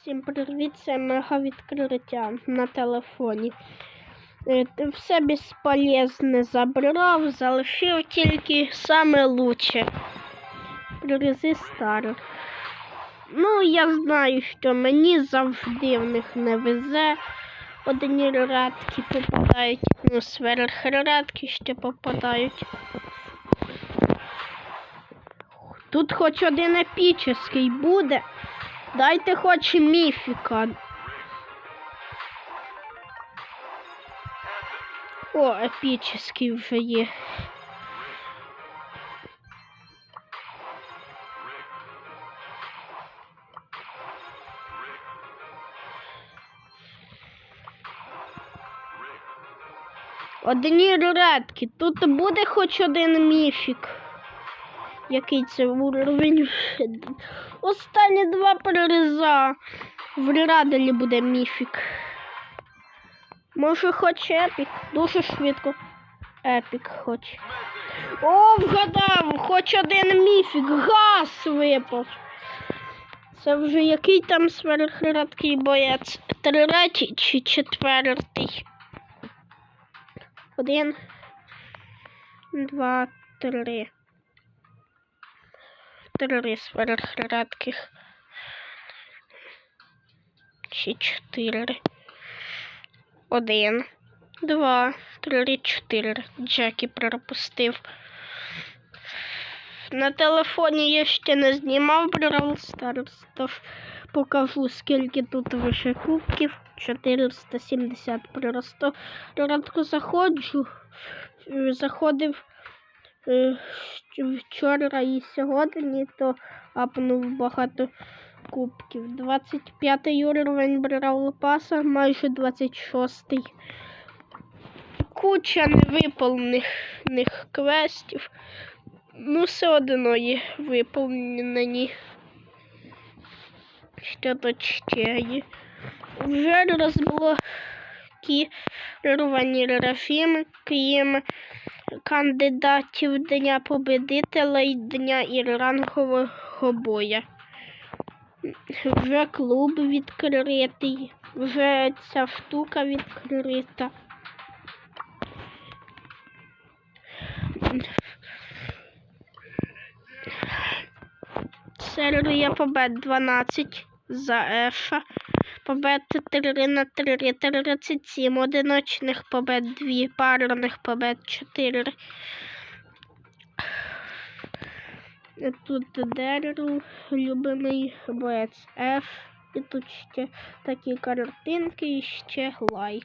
Всім привіт, це мега відкриття на телефоні. Е, Все безполезне забрав, залишив тільки саме лучше. Старих. Ну, я знаю, що мені завжди в них не везе. Одні радки попадають, ну, сверхрадки ще попадають. Тут хоч один епічний буде. Дайте хоч міфіка. О, епічний вже є. Одні редки. Тут буде хоч один міфік. Який це уровень? Останні два проріза. В раделі буде міфік. Може хоч епік. Дуже швидко. Епік хоч. О, вгадав! Хоч один міфік. Газ випав. Це вже який там сверхрадкий боєць? Третій чи четвертий? Один, два, три. Три сверхрадких. Ще чотири. Один, два, три, чотири. Джекі пропустив. На телефоні я ще не знімав Brawl Stars, покажу, скільки тут вище кубків. 470 просто ранку заходжу. Заходив вчора і сьогодні, то апнув багато кубків. 25-й уровень Brawl Паса, майже 26-й. Куча невиповнених квестів. Ну, все одно є виповнені. Що тут ще є? Вже розблокіровані режими, крім кандидатів Дня Победителя і Дня Ірангового боя. Вже клуб відкритий, вже ця штука відкрита. Серія побед 12 за Ефа. Побед 3 на 3, 37 одиночних побед 2, парних побед 4. Тут Дерл, любимий боець F. І тут ще такі картинки і ще лайк.